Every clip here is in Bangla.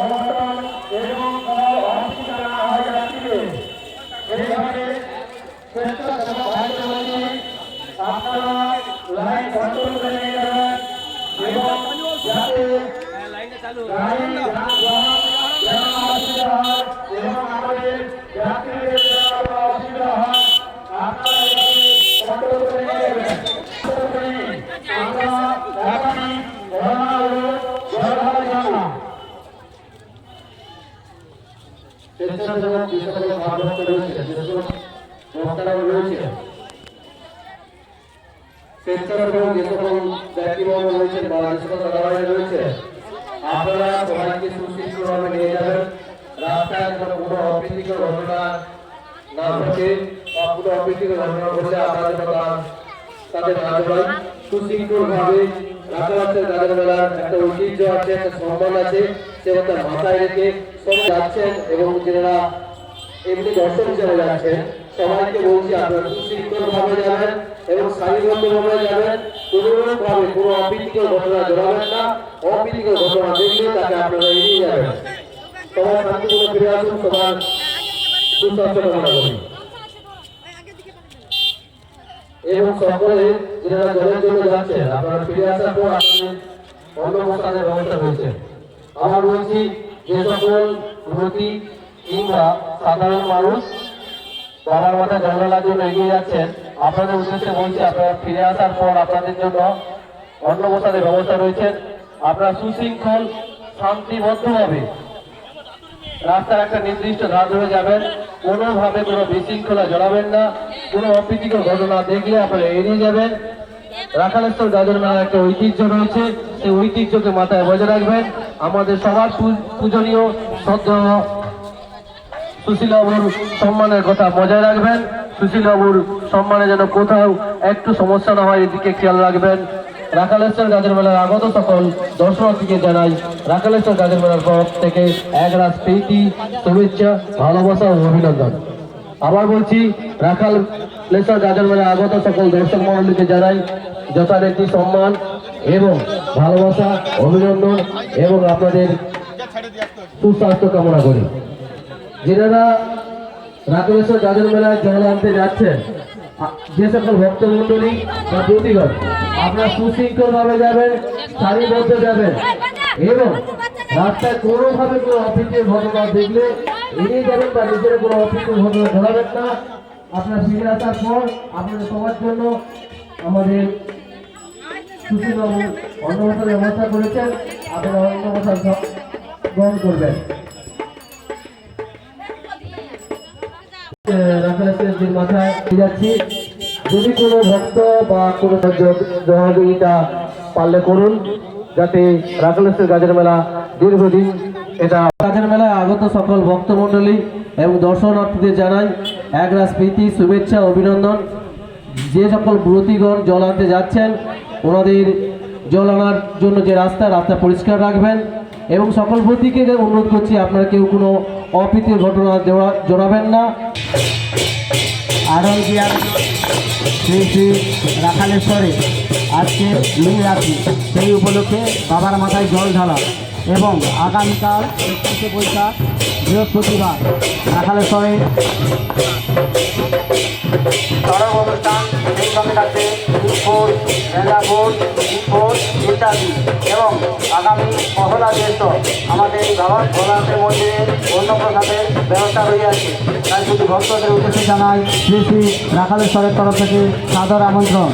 অনটন এবং কোনো অসুবিধা না এবং আমাদের যাত্রীদের যেন কোনো অসুবিধা হয় আপনারা এটাকে কন্ট্রোল করে নিয়ে যাবেন কন্ট্রোল করে নিন। আমরা এখনই রওনা হব জয়ধারা যাত্রা রয়েছে যে সকল বক্তারা রয়েছে স্বেচ্ছাসেবক যে সকল ব্যক্তিবর্গ রয়েছেন বা যে সকল দাদাভাই রয়েছে আপনারা সবাইকে সুশৃঙ্খলভাবে নিয়ে যাবেন রাস্তায় রাখাবাসের গানের মেলার একটা ঐতিহ্য আছে, একটা সম্মান আছে, সে কথা মাথায় রেখে সবাই যাচ্ছেন এবং যারা এমনি দর্শক হিসেবে যাচ্ছেন, সবাইকে বলছি আপনারা সুশৃঙ্খলভাবে যাবেন এবং সারিবদ্ধভাবে যাবেন। কোনোভাবে কোনো অপ্রীতিকর ঘটনা জড়াবেন না। অপ্রীতিকর ঘটনা দেখলে তাকে আপনারা এড়িয়ে যাবেন। সবাই শান্তিপূর্ণ ফিরে আসুন, সবার সুস্বাস্থ্য কামনা করি। এবং সকলে যারা জলের জন্য যাচ্ছেন, আপনারা ফিরে আসার পর আপনাদের অন্য প্রস্থানের ব্যবস্থা রয়েছে। আমার বলছি, যে সকল ব্রতী কিংবা সাধারণ মানুষ বাবার মাথা জঙ্গলার জন্য এগিয়ে যাচ্ছেন, আপনাদের উদ্দেশ্যে বলছি, আপনারা ফিরে আসার পর আপনাদের জন্য অন্য প্রস্থানের ব্যবস্থা রয়েছে। আপনারা সুশৃঙ্খল, শান্তিবদ্ধভাবে রাস্তার একটা নির্দিষ্ট ধার ধরে যাবেন, কোনোভাবে কোনো বিশৃঙ্খলা জড়াবেন না। কোনো অপ্রীতিকর ঘটনা দেখলে আপনারা এড়িয়ে যাবেন। রাখালেশ্বর গাজন মেলার একটা ঐতিহ্য রয়েছে, সেই ঐতিহ্যকে মাথায় বজায় রাখবেন। আমাদের সবার পূজনীয় শ্রদ্ধা সুশীলবাবুর সম্মানের কথা বজায় রাখবেন। সুশীলবাবুর সম্মানে যেন কোথাও একটু সমস্যা না হয়, এদিকে খেয়াল রাখবেন। রাখালেশ্বর গাজের মেলার আগত সকল দর্শনার্থীকে জানাই, রাখালেশ্বর গাজের মেলার পক্ষ থেকে এক রাত প্রীতি, শুভেচ্ছা, ভালোবাসা ও অভিনন্দন। আবার বলছি, রাখাল লেশ্বর গাজের মেলার আগত সকল দর্শক মন্ডলীকে জানাই যথারীতি সম্মান এবং ভালোবাসা, অভিনন্দন এবং আপনাদের সুস্বাস্থ্য কামনা করি। যারা রাকেশ্বর গাজন মেলায় জল আনতে যাচ্ছেন, যে সকল ভক্তমন্ডলী বা প্রতিগণ, আপনারা সুশৃঙ্খল ভাবে যাবেন সারিবদ্ধ যাবেন এবং রাস্তায় কোনোভাবে কোনো অফিসের ঘটনা দেখলে এড়িয়ে যাবেন বা নিজের কোনো অফিসের ঘটনা ধরাবেন না। আপনার ফিরে আসার পর আপনাদের সবার জন্য আমাদের সুশীলবাবু অন্নবসার ব্যবস্থা করেছেন। আপনারা অন্নবসার গ্রহণ করবেন। রাখালের মাথায় দিয়ে যাচ্ছি, যদি কোনো ভক্ত বা কোনো সহযোগ- সহযোগিতা পারলে করুন যাতে রাখালেশ্বর গাজের মেলা দীর্ঘদিন এটা গাজের মেলায় আগত সকল ভক্তমণ্ডলী এবং দর্শনার্থীদের জানাই একরাস প্রীতি, শুভেচ্ছা, অভিনন্দন। যে সকল ব্রতীগণ জল আনতে যাচ্ছেন, ওনাদের জল আনার জন্য যে রাস্তা রাস্তা পরিষ্কার রাখবেন এবং সকল ব্রতীকে অনুরোধ করছি, আপনারা কেউ কোনো অপ্রীতির ঘটনা জড়া- জড়াবেন না। গিয়ার শ্রী শ্রী রাখালেশ্বরে আজকে নীল রাত্রি সেই উপলক্ষে বাবার মাথায় জল ঢালা এবং আগামীকাল একত্রিশে বৈশাখ বৃহস্পতিবার রাখালেশ্বরে চরম অনুষ্ঠান সেই সঙ্গে ফুটফোট ইত্যাদি এবং আগামী পহলা জ্যেষ্ঠ আমাদের বাবা ভোলানাথের মন্দিরে অন্য প্রসাদের ব্যবস্থা রয়েছে তাই শুধু ভক্তদের উদ্দেশ্যে জানাই, শ্রী শ্রী রাখালেশ্বরের তরফ থেকে সাদর আমন্ত্রণ।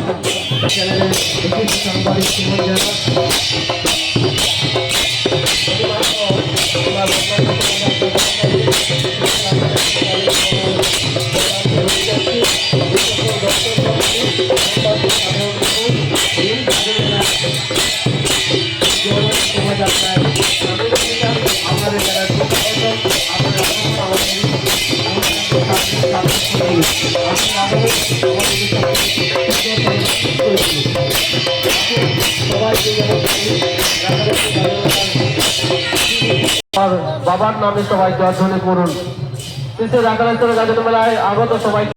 আর বাবার নামে সবাই দর্শনে করুন। রাখালেশ্বর গাজন মেলায় আগত সবাই